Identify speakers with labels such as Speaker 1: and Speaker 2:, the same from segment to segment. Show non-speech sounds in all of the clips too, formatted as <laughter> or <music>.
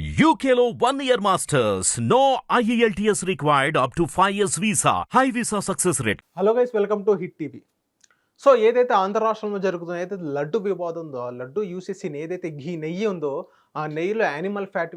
Speaker 1: One year masters. No E IELTS required up to 5 years visa. High visa success rate.
Speaker 2: Hello guys welcome to hit TV so ఏదైతే ఆంధ్ర రాష్ట్రంలో జరుగుతుందో ఏదైతే లడ్డు వివాదం ఉందో ఆ laddu use చేసిన ఏదైతే ఘీ నెయ్యి ఉందో ఆ నెయ్యిలో యానిమల్ ఫ్యాట్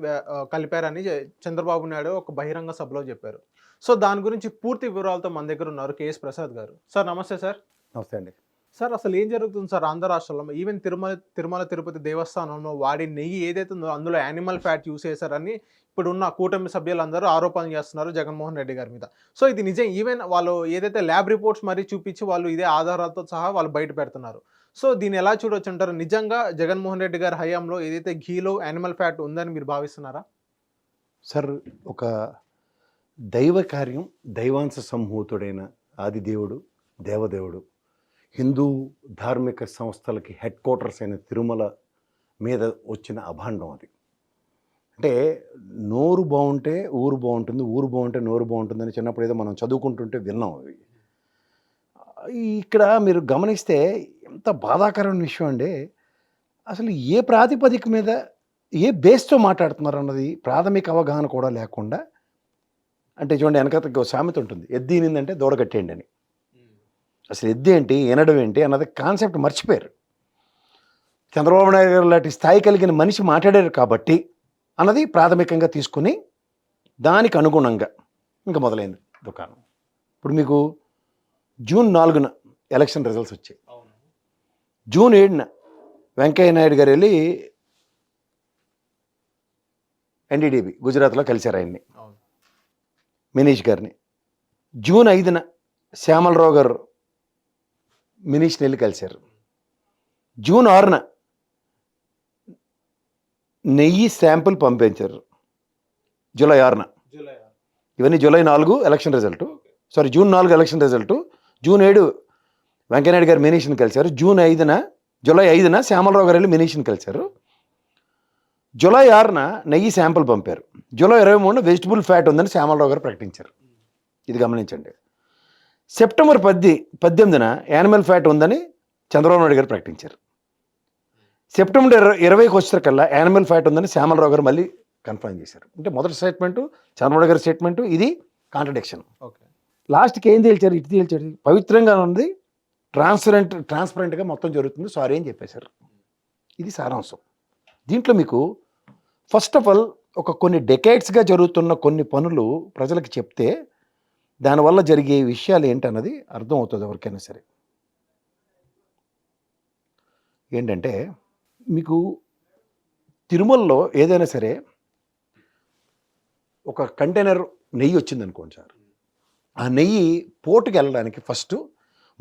Speaker 2: కలిపారని చంద్రబాబు నాయుడు ఒక బహిరంగ సభలో చెప్పారు సో దాని గురించి పూర్తి వివరాలతో మన దగ్గర ఉన్నారు కేఎస్ ప్రసాద్ గారు సార్ నమస్తే సార్
Speaker 3: నమస్తే అండి
Speaker 2: సార్ అసలు ఏం జరుగుతుంది సార్ ఆంధ్ర రాష్ట్రంలో? ఈవెన్ తిరుమల తిరుమల తిరుపతి దేవస్థానంలో వాడి నెయ్యి ఏదైతే ఉందో అందులో యానిమల్ ఫ్యాట్ యూస్ చేశారని ఇప్పుడు ఉన్న కూటమి సభ్యులందరూ ఆరోపణలు చేస్తున్నారు జగన్మోహన్ రెడ్డి గారి మీద. సో ఇది నిజం. ఈవెన్ వాళ్ళు ఏదైతే ల్యాబ్ రిపోర్ట్స్ మరీ చూపించి వాళ్ళు ఇదే ఆధారాలతో సహా వాళ్ళు బయట పెడుతున్నారు. సో దీన్ని ఎలా చూడొచ్చు అంటారు? నిజంగా జగన్మోహన్ రెడ్డి గారి హయాంలో ఏదైతే ఘీలో యానిమల్ ఫ్యాట్ ఉందని మీరు భావిస్తున్నారా?
Speaker 3: సార్ ఒక దైవ కార్యం దైవాంశ సంభూతుడైన ఆదిదేవుడు దేవదేవుడు. హిందూ ధార్మిక సంస్థలకి హెడ్ క్వార్టర్స్ అయిన తిరుమల మీద వచ్చిన అభాండం అది. అంటే నోరు బాగుంటే ఊరు బాగుంటుంది ఊరు బాగుంటే నోరు బాగుంటుందని చిన్నప్పుడు ఏదో మనం చదువుకుంటుంటే విన్నాం అవి. ఇక్కడ మీరు గమనిస్తే ఎంత బాధాకరమైన విషయం అండి. అసలు ఏ ప్రాతిపదిక మీద ఏ బేస్తో మాట్లాడుతున్నారు అన్నది ప్రాథమిక అవగాహన కూడా లేకుండా అంటే చూడండి వెనక ఒక సామెత ఉంటుంది. ఎద్దినిందంటే దూడగట్టేయండి అని. అసలు ఎద్దు ఏంటి వినడం ఏంటి అన్నది కాన్సెప్ట్ మర్చిపోయారు. చంద్రబాబు నాయుడు గారు లాంటి స్థాయి కలిగిన మనిషి మాట్లాడారు కాబట్టి అన్నది ప్రాథమికంగా తీసుకుని దానికి అనుగుణంగా ఇంకా మొదలైంది దుకాణం. ఇప్పుడు మీకు జూన్ నాలుగున ఎలక్షన్ రిజల్ట్స్ వచ్చాయి. జూన్ ఏడున వెంకయ్య నాయుడు గారు వెళ్ళి ఎన్డీడీబీ గుజరాత్లో కలిశారు ఆయన్ని. మినీష్ గారిని. జూన్ ఐదున శ్యామలరావు గారు మినీష్ని వెళ్ళి కలిశారు. జూన్ ఆరున నెయ్యి శాంపుల్ పంపించారు. జూలై ఆరున.
Speaker 2: జూలై
Speaker 3: ఇవన్నీ జూలై నాలుగు ఎలక్షన్ రిజల్ట్. సారీ జూన్ నాలుగు ఎలక్షన్ రిజల్ట్. జూన్ ఏడు వెంకయ్యనాయుడు గారు మినీష్ని కలిశారు. జూన్ ఐదున జూలై ఐదున శ్యామలరావు గారు వెళ్ళి మినీష్ని కలిశారు. జూలై ఆరున నెయ్యి శాంపుల్ పంపారు. జూలై ఇరవై మూడున వెజిటబుల్ ఫ్యాట్ ఉందని శ్యామలరావు గారు ప్రకటించారు. ఇది గమనించండి. సెప్టెంబర్ పద్ది పద్దెనిమిదిన యానిమల్ ఫ్యాట్ ఉందని చంద్రబాబు నాయుడు గారు ప్రకటించారు. సెప్టెంబర్ ఇరవై ఇరవైకి వచ్చేసరికల్లా యానిమల్ ఫ్యాట్ ఉందని శ్యామలరావు గారు మళ్ళీ కన్ఫర్మ్ చేశారు. అంటే మొదటి స్టేట్మెంటు చంద్రబాబు గారి స్టేట్మెంటు ఇది కాంట్రడిక్షన్.
Speaker 2: ఓకే.
Speaker 3: లాస్ట్కి ఏం తేల్చారు? ఇటు తేల్చారు. పవిత్రంగా ఉంది ట్రాన్స్పరెంట్ ట్రాన్స్పరెంట్గా మొత్తం జరుగుతుంది. సారీ అని చెప్పేశారు. ఇది సారాంశం. దీంట్లో మీకు ఫస్ట్ ఆఫ్ ఆల్ ఒక కొన్ని డెకేడ్స్గా జరుగుతున్న కొన్ని పనులు ప్రజలకు చెప్తే దానివల్ల జరిగే విషయాలు ఏంటన్నది అర్థమవుతుంది ఎవరికైనా సరే. ఏంటంటే మీకు తిరుమలలో ఏదైనా సరే ఒక కంటైనర్ నెయ్యి వచ్చిందనుకోండి సార్. ఆ నెయ్యి పోర్టుకి వెళ్ళడానికి ఫస్ట్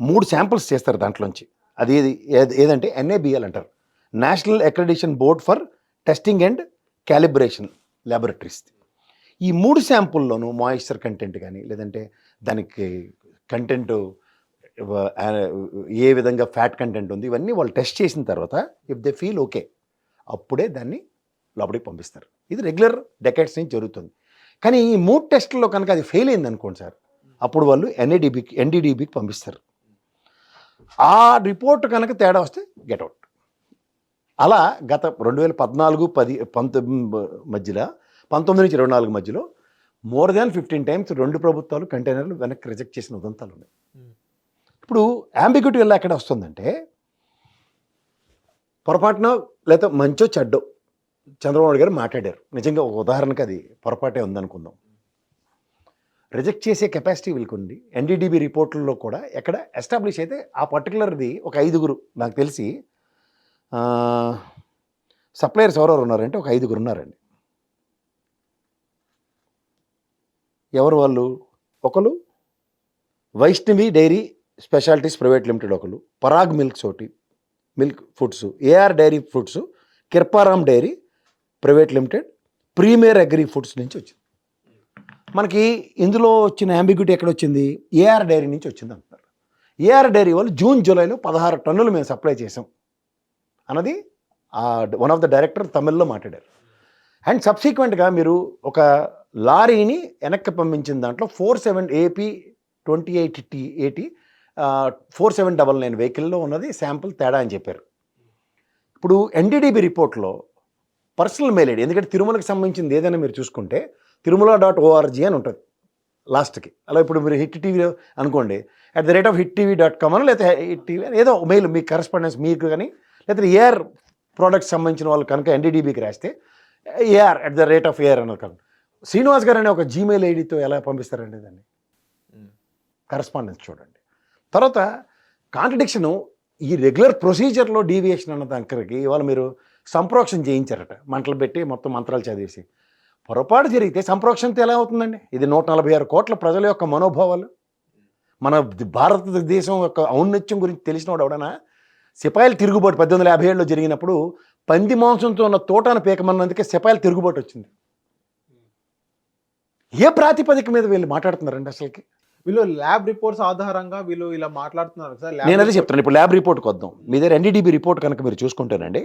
Speaker 3: మూడు శాంపిల్స్ చేస్తారు దాంట్లోంచి. అది ఏది ఏది- ఏదంటే ఎన్ఏబిఎల్ అంటారు. National accreditation board for testing and calibration laboratories ఈ మూడు శాంపుల్లోనూ మాయిశ్చర్ కంటెంట్ కానీ లేదంటే దానికి కంటెంట్ ఏ విధంగా ఫ్యాట్ కంటెంట్ ఉంది ఇవన్నీ వాళ్ళు టెస్ట్ చేసిన తర్వాత ఇఫ్ దే ఫీల్ ఓకే అప్పుడే దాన్ని లోపలికి పంపిస్తారు. ఇది రెగ్యులర్ డెకెట్స్ నుంచి జరుగుతుంది. కానీ ఈ మూడు టెస్టుల్లో కనుక అది ఫెయిల్ అయింది అనుకోండి సార్ అప్పుడు వాళ్ళు ఎన్ఏడిబికి ఎన్డీడీబీకి పంపిస్తారు. ఆ రిపోర్ట్ కనుక తేడా వస్తే గెట్అవుట్ అలా గత రెండు వేల పద్నాలుగు పది పంతొమ్మిది మధ్యలో పంతొమ్మిది నుంచి ఇరవై నాలుగు మధ్యలో మోర్ దాన్ ఫిఫ్టీన్ టైమ్స్ రెండు ప్రభుత్వాలు కంటైనర్లు వెనక్కి రిజెక్ట్ చేసిన ఉదంతాలు ఉన్నాయి. ఇప్పుడు అంబిగ్యూటీ వల్ల ఎక్కడ వస్తుందంటే పొరపాటున లేదా మంచో చెడ్డో చంద్రబాబు గారు మాట్లాడారు. నిజంగా ఒక ఉదాహరణకి అది పొరపాటే ఉందనుకుందాం. రిజెక్ట్ చేసే కెపాసిటీ వీళ్ళకి ఉంది ఎన్డీడీబీ రిపోర్ట్లలో కూడా ఎక్కడ ఎస్టాబ్లిష్ అయితే ఆ పర్టికులర్ది ఒక ఐదుగురు నాకు తెలిసి సప్లయర్స్ ఎవరెవరు ఉన్నారంటే ఒక ఐదుగురు ఉన్నారండి. ఎవరు వాళ్ళు? ఒకరు Vaishnavi dairy specialities private limited ఒకరు పరాగ్ మిల్క్స్ ఒకటి milk foods AR dairy foods Kirparam dairy private limited premier agri foods నుంచి వచ్చింది. మనకి ఇందులో వచ్చిన అంబిగ్యూటీ ఎక్కడ వచ్చింది ఏఆర్ డైరీ నుంచి వచ్చింది అంటున్నారు. ఏఆర్ డైరీ వాళ్ళు జూన్ జూలైలో పదహారు టన్నులు మేము సప్లై చేసాం అన్నది వన్ ఆఫ్ ద డైరెక్టర్ తమిళ్ళో మాట్లాడారు. అండ్ సబ్సిక్వెంట్గా మీరు ఒక లారీని వెనక్కి పంపించిన దాంట్లో four seven AP twenty eight T eighty four seven double nine వెహికల్లో ఉన్నది శాంపుల్ తేడా అని చెప్పారు. ఇప్పుడు ఎన్డీడీబీ రిపోర్ట్లో పర్సనల్ మెయిల్ ఐడి ఎందుకంటే తిరుమలకి సంబంధించింది ఏదైనా మీరు చూసుకుంటే తిరుమల డాట్ ఓఆర్జీ అని ఉంటుంది లాస్ట్కి. అలా ఇప్పుడు మీరు హిట్ టీవీ అనుకోండి at the rate of hit TV dot com అని లేకపోతే హిట్ టీవీ అని ఏదో మెయిల్ మీ కరెస్పాండెన్స్ మీకు కానీ లేకపోతే ఏఆర్ ప్రోడక్ట్స్ సంబంధించిన వాళ్ళు కనుక ఎన్డీడీబీకి రాస్తే AR at the rate of AR అని కనుక శ్రీనివాస్ గారు అనే ఒక జీమెయిల్ ఐడితో ఎలా పంపిస్తారండి దాన్ని? కరెస్పాండెన్స్ చూడండి. తర్వాత కాంట్రడిక్షను ఈ రెగ్యులర్ ప్రొసీజర్లో డీవియేషన్ అన్న దగ్గరికి ఇవాళ మీరు సంప్రోక్షణ చేయించారట. మంటలు పెట్టి మొత్తం మంత్రాలు చదివేసి. పొరపాటు జరిగితే సంప్రోక్షణతో ఎలా అవుతుందండి? ఇది నూట నలభై ఆరు కోట్ల ప్రజల యొక్క మనోభావాలు. మన భారతదేశం యొక్క ఔన్నత్యం గురించి తెలిసినవాడు ఎవడనా సిపాయిలు తిరుగుబాటు పద్దెనిమిది వందల యాభై ఏడులో జరిగినప్పుడు పంది మాంసంతో ఉన్న తోటను పీకమన్నందుకే సిపాయిలు తిరుగుబాటు వచ్చింది. ఏ ప్రాతిపదిక మీద వీళ్ళు మాట్లాడుతున్నారండి అసలుకి?
Speaker 2: వీళ్ళు ల్యాబ్ రిపోర్ట్స్ ఆధారంగా వీళ్ళు ఇలా మాట్లాడుతున్నారు సార్.
Speaker 3: నేను అదే చెప్తాను ఇప్పుడు ల్యాబ్ రిపోర్ట్కి వద్దాం మీ దగ్గర ఎన్డీడీబీ రిపోర్ట్ కనుక మీరు చూసుకుంటేనండి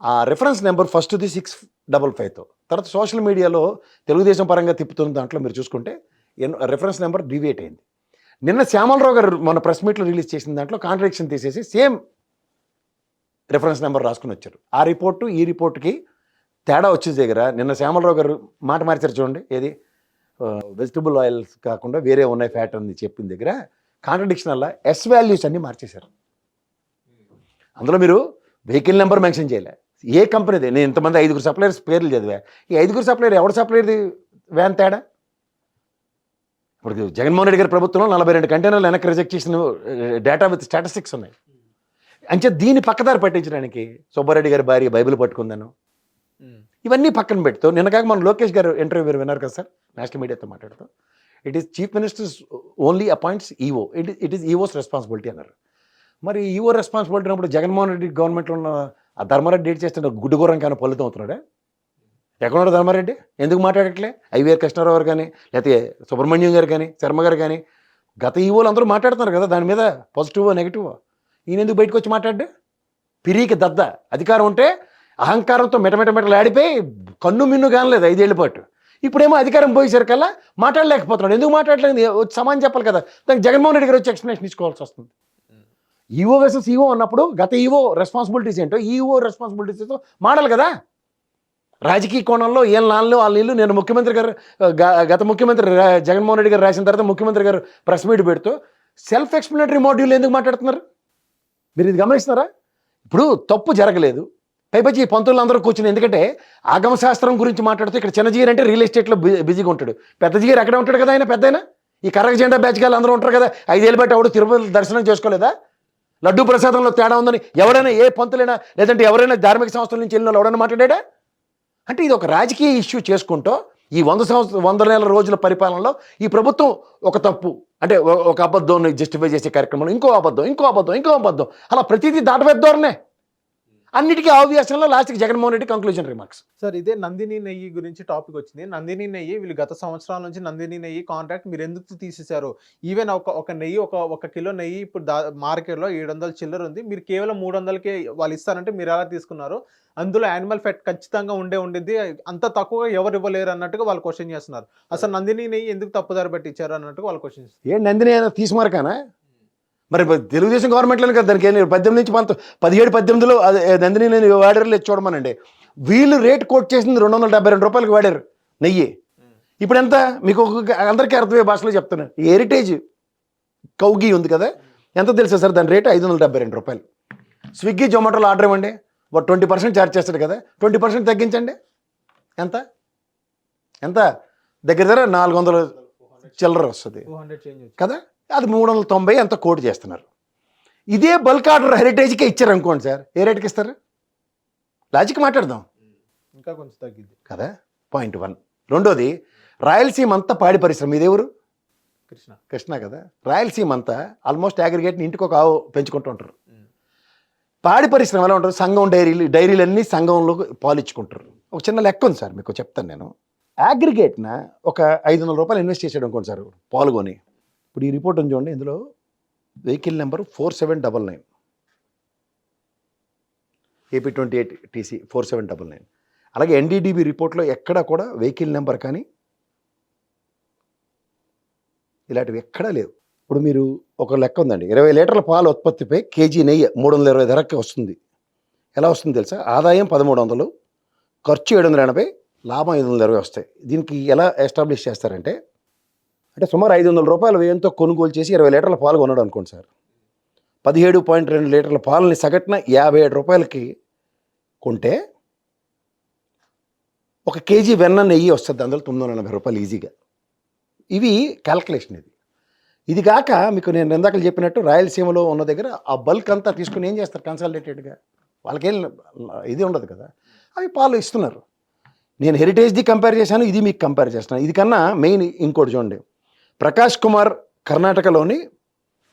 Speaker 3: ఆ రెఫరెన్స్ నెంబర్ ఫస్ట్ది సిక్స్ డబల్ ఫైవ్తో తర్వాత సోషల్ మీడియాలో తెలుగుదేశం పరంగా తిప్పుతున్న దాంట్లో మీరు చూసుకుంటే రెఫరెన్స్ నెంబర్ డివియేట్ అయింది. నిన్న శ్యామలరావు గారు మన ప్రెస్ మీట్లో రిలీజ్ చేసిన దాంట్లో కాంట్రాడిక్షన్ తీసేసి సేమ్ రెఫరెన్స్ నెంబర్ రాసుకుని వచ్చారు. ఆ రిపోర్టు ఈ రిపోర్ట్కి తేడా వచ్చేది దగ్గర నిన్న శ్యామలరావు గారు మాట మార్చారు చూడండి ఏది? వెజిటబుల్ ఆయిల్స్ కాకుండా వేరే ఉన్నాయి ఫ్యాట్ అని చెప్పిన దగ్గర కాంట్రడిక్షన్ వల్ల ఎస్ వాల్యూస్ అన్ని మార్చేశారు. అందులో మీరు వెహికల్ నెంబర్ మెన్షన్ చేయలే. ఏ కంపెనీది నేను ఇంతమంది ఐదుగురు సప్లయర్స్ పేర్లు చదివా. ఈ ఐదుగురు సప్లయర్ ఎవడు సప్లయర్ది వ్యాన్ తేడా? ఇప్పుడు జగన్మోహన్ రెడ్డి గారి ప్రభుత్వంలో నలభై రెండు కంటైనర్లు వెనక్కి రిజెక్ట్ చేసిన డేటా విత్ స్టాటిస్టిక్స్ ఉన్నాయి. అంచే దీన్ని పక్కదారి పట్టించడానికి సుబ్బారెడ్డి గారి భార్య బైబిల్ పట్టుకుందాను. ఇవన్నీ పక్కన పెడుతూ నిన్న కాక మన లోకేష్ గారు ఇంటర్వ్యూ మీరు విన్నారు కదా సార్? నేషనల్ మీడియాతో మాట్లాడుతూ. It is chief ministers only appoints EO it it is EOs responsibility అన్నారు. మరి ఈఓ రెస్పాన్సిబిలిటీ ఉన్నప్పుడు జగన్మోహన్ రెడ్డి గవర్నమెంట్లో ఉన్న ఆ ధర్మారెడ్డి డేట్ చేస్తున్న గుడ్డుగోరం కానీ ఫలితం అవుతున్నాడా ఎక్కడున్నాడు ధర్మారెడ్డి? ఎందుకు మాట్లాడట్లే? ఐవీఆర్ కృష్ణారావు గారు కానీ లేకపోతే సుబ్రహ్మణ్యం గారు కానీ శర్మ గారు కానీ గత ఈవోలు అందరూ మాట్లాడుతున్నారు కదా దాని మీద పాజిటివ్ నెగిటివ్ ఈయన ఎందుకు బయటకు వచ్చి మాట్లాడు పిరికి దద్ద. అధికారం ఉంటే అహంకారంతో మెటమెటమెటలు ఆడిపోయి కన్ను మిన్ను కానలేదు ఐదేళ్ళ పాటు. ఇప్పుడేమో అధికారం పోయేసరికల్లా మాట్లాడలేకపోతున్నాడు. ఎందుకు మాట్లాడలేదు సమాన్ చెప్పాలి కదా. దానికి జగన్మోహన్ రెడ్డి గారు వచ్చి ఎక్స్ప్లెనేషన్ ఇచ్చుకోవాల్సి వస్తుంది. ఈవో వర్సెస్ ఈఓ అన్నప్పుడు గత ఈఓ రెస్పాన్సిబిలిటీస్ ఏంటో ఈఓ రెస్పాన్సిబిలిటీస్తో మాడాలి కదా. రాజకీయ కోణంలో ఏం నాన్లు వాళ్ళ ఇల్లు నేను ముఖ్యమంత్రి గారు గ- గత ముఖ్యమంత్రి జగన్మోహన్ రెడ్డి గారు రాసిన తర్వాత ముఖ్యమంత్రి గారు ప్రెస్ మీట్ పెడుతూ సెల్ఫ్ ఎక్స్ప్లెనేటరీ మాడ్యూల్ ఎందుకు మాట్లాడుతున్నారు? మీరు ఇది గమనిస్తున్నారా? ఇప్పుడు తప్పు జరగలేదు. పైపచ్చి ఈ పంతులు అందరూ కూర్చుని ఎందుకంటే ఆగమశాస్త్రం గురించి మాట్లాడుతూ ఇక్కడ చిన్నజీయర్ అంటే రియల్ ఎస్టేట్లో బి- బిజీగా ఉంటాడు. పెద్ద జీయర్ ఎక్కడ ఉంటాడు కదా ఆయన పెద్ద ఈ కర్రక జెండా బ్యాచ్ గారు అందరూ ఉంటారు కదా ఐదేళ్ళు బట్టి ఎవడు తిరుపతి దర్శనం చేసుకోలేదా? లడ్డూ ప్రసాదంలో తేడా ఉందని ఎవరైనా ఏ పంతులైనా లేదంటే ఎవరైనా ధార్మిక సంస్థల నుంచి వెళ్ళిన వాళ్ళు ఎవరైనా మాట్లాడా అంటే ఇది ఒక రాజకీయ ఇష్యూ చేసుకుంటూ ఈ వంద సంవత్సర వంద నెలల రోజుల పరిపాలనలో ఈ ప్రభుత్వం ఒక తప్పు. అంటే ఒక అబద్ధం జస్టిఫై చేసే కార్యక్రమంలో ఇంకో అబద్ధం ఇంకో అబద్ధం ఇంకో అబద్ధం. అలా ప్రతిదీ దాటవేద్దోరనే అన్నిటికీ ఆవ్యాసంలో లాస్ట్కి Jaganmohan Reddy conclusion remarks
Speaker 2: sir ఇదే నందిని నెయ్యి గురించి టాపిక్ వచ్చింది. నందిని నెయ్యి వీళ్ళు గత సంవత్సరాల నుంచి నందిని నెయ్యి కాంట్రాక్ట్ మీరు ఎందుకు తీసేశారు? ఈవెన్ ఒక ఒక నెయ్యి ఒక ఒక కిలో నెయ్యి ఇప్పుడు దా మార్కెట్లో ఏడు వందల చిల్లర ఉంది. మీరు కేవలం మూడు వందలకే వాళ్ళు ఇస్తారంటే మీరు ఎలా తీసుకున్నారు? అందులో యానిమల్ ఫెట్ ఖచ్చితంగా ఉండే ఉండిద్ది. అంత తక్కువగా ఎవరు ఇవ్వలేరు అన్నట్టుగా వాళ్ళు క్వశ్చన్ చేస్తున్నారు. అసలు నందిని నెయ్యి ఎందుకు తప్పుదారి పెట్టించారు అన్నట్టుగా వాళ్ళు క్వశ్చన్ చేస్తున్నారు.
Speaker 3: ఏ నందిని అయినా తీసుమారకానా మరి తెలుగుదేశం గవర్నమెంట్లోనే కదా దానికి ఏం. పద్దెనిమిది నుంచి పంత పదిహేడు పద్దెనిమిదిలో నందిని నేను వాడారు చూడమనండి. వీళ్ళు రేట్ కోట్ చేసింది రెండు వందల డెబ్బై రెండు రూపాయలకి వాడారు నెయ్యి. ఇప్పుడు ఎంత? మీకు ఒక- అందరికీ అర్థమయ్యే భాషలో చెప్తాను హెరిటేజ్ కౌగి ఉంది కదా. ఎంత తెలుసా సార్ దాని రేటు ఐదు వందల డెబ్బై రెండు రూపాయలు. స్విగ్గీ జొమాటోలో ఆర్డర్ ఇవ్వండి. ఒక ట్వంటీ పర్సెంట్ ఛార్జ్ చేస్తాడు కదా. ట్వంటీ పర్సెంట్ తగ్గించండి. ఎంత? ఎంత? దగ్గర దగ్గర నాలుగు వందల చిల్లర వస్తుంది. కదా? అది మూడు వందల తొంభై ఎంత కోట్ చేస్తున్నారు. ఇదే బల్క్ ఆర్డర్ హెరిటేజ్కే ఇచ్చారు అనుకోండి సార్ ఏ రేట్కి ఇస్తారు? లాజిక్ మాట్లాడదాం.
Speaker 2: ఇంకా కొంచెం తగ్గిద్ది.
Speaker 3: కదా పాయింట్ వన్. రెండోది రాయలసీమ అంతా పాడి పరిశ్రమ. ఇది ఎవరు?
Speaker 2: కృష్ణ.
Speaker 3: కృష్ణ కదా. రాయలసీమ అంతా ఆల్మోస్ట్ అగ్రిగేట్ని ఇంటికి ఒక ఆవు పెంచుకుంటూ ఉంటారు. పాడి పరిశ్రమ ఎలా ఉంటుంది సంఘం డైరీలు డైరీలన్నీ సంఘంలో పాలిచ్చుకుంటారు. ఒక చిన్న లెక్క ఉంది సార్ మీకు చెప్తాను నేను. అగ్రిగేట్న ఒక ఐదు వందల రూపాయలు ఇన్వెస్ట్ చేసాడు అనుకోండి సార్ పాల్గొని. ఇప్పుడు ఈ రిపోర్ట్ ఉంది చూడండి ఇందులో vehicle number four seven double nine. AP twenty eight TC four seven double nine. అలాగే ఎన్డీడీబీ రిపోర్ట్లో ఎక్కడ కూడా వెహికల్ నెంబర్ కానీ ఇలాంటివి ఎక్కడా లేవు. ఇప్పుడు మీరు ఒక లెక్క ఉందండి ఇరవై లీటర్ల పాల ఉత్పత్తిపై కేజీ నెయ్యి మూడు వందల ఇరవై ధరకి వస్తుంది. ఎలా వస్తుంది తెలుసా? ఆదాయం పదమూడు వందలు ఖర్చు ఏడు వందల ఎనభై లాభం ఐదు వందల ఇరవై వస్తాయి. దీనికి ఎలా ఎస్టాబ్లిష్ చేస్తారంటే అంటే సుమారు ఐదు వందల రూపాయల వ్యయంతో కొనుగోలు చేసి ఇరవై లీటర్ల పాలు కొన్నాడు అనుకోండి సార్. పదిహేడు పాయింట్ రెండు లీటర్ల పాలని సగటున యాభై ఏడు రూపాయలకి కొంటే ఒక కేజీ వెన్న నెయ్యి వస్తుంది అందులో తొమ్మిది వందల ఎనభై రూపాయలు ఈజీగా. ఇవి క్యాల్కులేషన్ ఇది. ఇది కాక మీకు నేను ఇందాక చెప్పినట్టు రాయలసీమలో ఉన్న దగ్గర ఆ బల్క్ అంతా తీసుకుని ఏం చేస్తారు కన్సల్టేటెడ్గా వాళ్ళకేం ఇది ఉండదు కదా. అవి పాలు ఇస్తున్నారు. నేను హెరిటేజ్ది కంపేర్ చేశాను ఇది మీకు కంపేర్ చేస్తున్నాను ఇది కన్నా మెయిన్ ఇంకోటి చూడండి. ప్రకాష్ కుమార్ కర్ణాటకలోని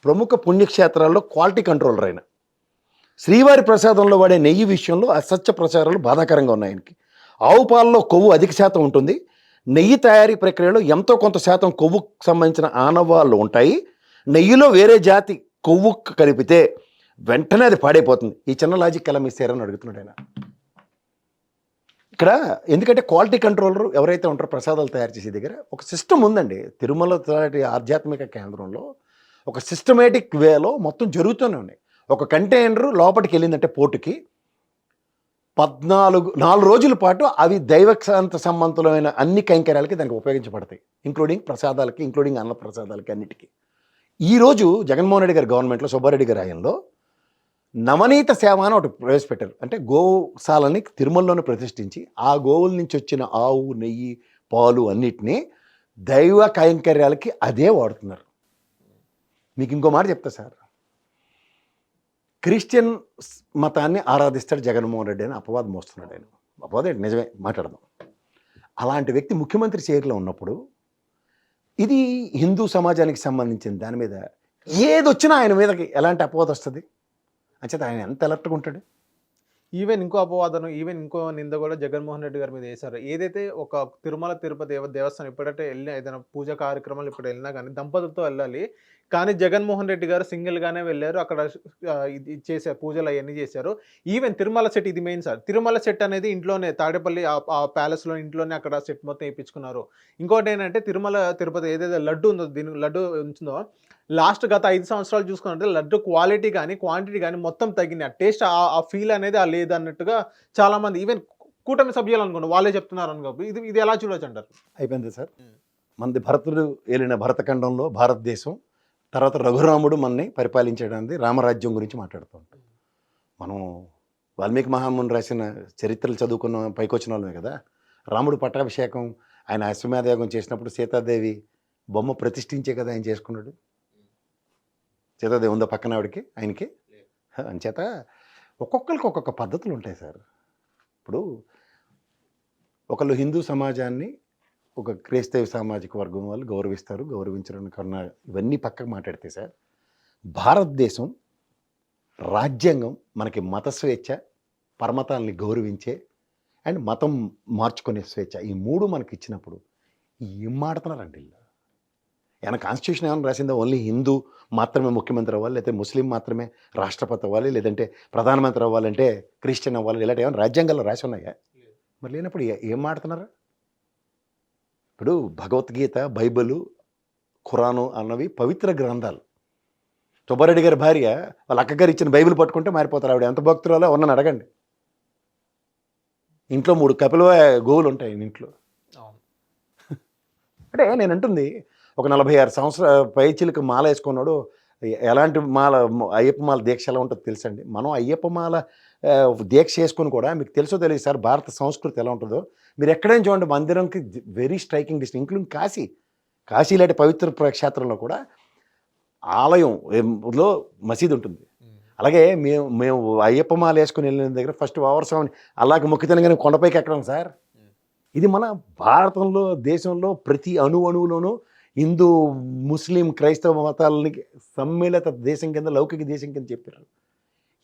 Speaker 3: ప్రముఖ పుణ్యక్షేత్రాల్లో క్వాలిటీ కంట్రోలర్ అయిన శ్రీవారి ప్రసాదంలో వాడే నెయ్యి విషయంలో అసత్య ప్రచారాలు బాధాకరంగా ఉన్నాయి ఆయనకి. ఆవు పాలలో కొవ్వు అధిక శాతం ఉంటుంది. నెయ్యి తయారీ ప్రక్రియలో ఎంతో కొంత శాతం కొవ్వుకు సంబంధించిన ఆనవాళ్ళు ఉంటాయి. నెయ్యిలో వేరే జాతి కొవ్వు కలిపితే వెంటనే అది పాడైపోతుంది. ఈ చిన్న లాజిక్ ఎలా మిస్ అయ్యారని అడుగుతున్నాడు ఆయన. ఇక్కడ ఎందుకంటే క్వాలిటీ కంట్రోలర్ ఎవరైతే ఉంటారో ప్రసాదాలు తయారు చేసే దగ్గర ఒక సిస్టమ్ ఉందండి. తిరుమల లాంటి ఆధ్యాత్మిక కేంద్రంలో ఒక సిస్టమేటిక్ వేలో మొత్తం జరుగుతూనే ఉన్నాయి ఒక కంటైనర్ లోపలికి వెళ్ళిందంటే పోర్టుకి పద్నాలుగు నాలుగు రోజుల పాటు అవి దైవశాంత సంబంధమైన అన్ని కైంకర్యాలకి దానికి ఉపయోగించబడతాయి. ఇంక్లూడింగ్ ప్రసాదాలకి ఇంక్లూడింగ్ అన్న ప్రసాదాలకి అన్నిటికీ ఈరోజు జగన్మోహన్ రెడ్డి గారి గవర్నమెంట్లో సుబ్బారెడ్డి గారి హయాంలో నవనీత సేవ అని ఒకటి ప్రవేశపెట్టారు. అంటే గోశాలని తిరుమలలోనే ప్రతిష్ఠించి ఆ గోవుల నుంచి వచ్చిన ఆవు నెయ్యి పాలు అన్నిటినీ దైవ కైంకర్యాలకి అదే వాడుతున్నారు. మీకు ఇంకో మాట చెప్తా సార్. క్రిస్టియన్ మతాన్ని ఆరాధిస్తాడు జగన్మోహన్ రెడ్డి అని అపవాదం మోస్తున్నాడు ఆయన. అపవాదం నిజమే మాట్లాడదాం. అలాంటి వ్యక్తి ముఖ్యమంత్రి చైర్లో ఉన్నప్పుడు ఇది హిందూ సమాజానికి సంబంధించిన దాని మీద ఏదొచ్చినా ఆయన మీదకి ఎలాంటి అపవాదం వస్తుంది? అంచేత ఆయన ఎంత అలర్ట్గా ఉంటాడు?
Speaker 2: ఈవెన్ ఇంకో అపవాదం ఈవెన్ ఇంకో నింద కూడా జగన్మోహన్ రెడ్డి గారి మీద వేశారు. ఏదైతే ఒక తిరుమల తిరుపతి దేవ దేవస్థానం ఇప్పుడంటే వెళ్ళినా ఏదైనా పూజా కార్యక్రమాలు ఇప్పుడు వెళ్ళినా కానీ దంపతులతో వెళ్ళాలి. కానీ జగన్మోహన్ రెడ్డి గారు సింగిల్గానే వెళ్ళారు. అక్కడ ఇది చేశారు పూజలు అవన్నీ చేశారు. ఈవెన్ తిరుమల సెట్ ఇది మెయిన్ సార్. తిరుమల సెట్ అనేది ఇంట్లోనే తాడేపల్లి ఆ- ప్యాలెస్లో ఇంట్లోనే అక్కడ సెట్ మొత్తం వేయించుకున్నారు. ఇంకోటి ఏంటంటే తిరుమల తిరుపతి ఏదైతే లడ్డు ఉందో దీని లడ్డు ఉంటుందో లాస్ట్ గత ఐదు సంవత్సరాలు చూసుకుంటే లడ్డు క్వాలిటీ కానీ క్వాంటిటీ కానీ మొత్తం తగ్గింది. ఆ టేస్ట్ ఆ ఫీల్ అనేది ఆ లేదన్నట్టుగా చాలామంది ఈవెన్ కూటమి సభ్యులు అనుకోండి వాళ్ళే చెప్తున్నారు అనుకో ఇది ఇది ఎలా చూడొచ్చు అంటారు?
Speaker 3: అయిపోయింది సార్. మనది భరతుడు ఏలిన భరతఖండంలో భారతదేశం తర్వాత రఘురాముడు మనని పరిపాలించడానికి రామరాజ్యం గురించి మాట్లాడుతూ ఉంటాం మనం వాల్మీకి మహాముని రాసిన చరిత్రలు చదువుకున్న పైకొచ్చిన వాళ్ళమే కదా. రాముడు పట్టాభిషేకం ఆయన అశ్వమేధయాగం చేసినప్పుడు సీతాదేవి బొమ్మ ప్రతిష్ఠించే కదా ఆయన చేసుకున్నాడు. సీతాదేవి ఉందా పక్కన ఆవిడకి ఆయనకి? అంచేత ఒక్కొక్కరికి ఒక్కొక్క పద్ధతులు ఉంటాయి సార్. ఇప్పుడు ఒకళ్ళు హిందూ సమాజాన్ని ఒక క్రైస్తవ సామాజిక వర్గం వాళ్ళు గౌరవిస్తారు గౌరవించడం కన్నా ఇవన్నీ పక్కకు మాట్లాడితే సార్ భారతదేశం రాజ్యాంగం మనకి మత స్వేచ్ఛ పరమతాల్ని గౌరవించే అండ్ మతం మార్చుకునే స్వేచ్ఛ ఈ మూడు మనకి ఇచ్చినప్పుడు ఏం మాడుతున్నారండి ఏమైనా కాన్స్టిట్యూషన్ ఏమైనా రాసిందా? ఓన్లీ హిందూ మాత్రమే ముఖ్యమంత్రి అవ్వాలి లేకపోతే ముస్లిం మాత్రమే రాష్ట్రపతి అవ్వాలి లేదంటే ప్రధానమంత్రి అవ్వాలంటే క్రిస్టియన్ అవ్వాలి ఇలాంటి ఏమైనా రాజ్యాంగాల్లో రాసి ఉన్నాయా? మరి లేనప్పుడు ఏం మాడుతున్నారు? ఇప్పుడు భగవద్గీత బైబిలు ఖురాను అన్నవి పవిత్ర గ్రంథాలు. సుబ్బారెడ్డి గారి భార్య వాళ్ళ అక్కగారు ఇచ్చిన బైబిల్ పట్టుకుంటే మారిపోతారు ఆవిడ. ఎంత భక్తురాలో ఉన్నని అడగండి. ఇంట్లో మూడు కపిల గోవులు ఉంటాయి ఇంట్లో. అంటే నేను అంటుంది ఒక నలభై ఆరు సంవత్సరాల పైచిలకు మాల వేసుకున్నాడు ఎలాంటి మాల అయ్యప్ప మాల దీక్ష ఎలా ఉంటుందో తెలుసండి. మనం అయ్యప్ప మాల ఆ, దీక్ష చేసుకుని కూడా మీకు తెలుసో తెలియదు సార్ భారత సంస్కృతి ఎలా ఉంటుందో. మీరు ఎక్కడైనా చూడండి మందిరంకి very striking disting including Kashi. Kashi లాంటి పవిత్ర క్షేత్రంలో కూడా ఆలయం ఏం- లో మసీదు ఉంటుంది. అలాగే మేము మేము అయ్యప్ప మాల వేసుకుని వెళ్ళిన దగ్గర ఫస్ట్ ఓవర్స్వామిని అలాగే మొక్కితేనే కొండపైకి ఎక్కడం సార్. ఇది మన భారతంలో దేశంలో ప్రతి అణు అణువులోనూ హిందూ ముస్లిం క్రైస్తవ మతాలని సమ్మిళిత దేశం కింద లౌకిక దేశం కింద చెప్పారు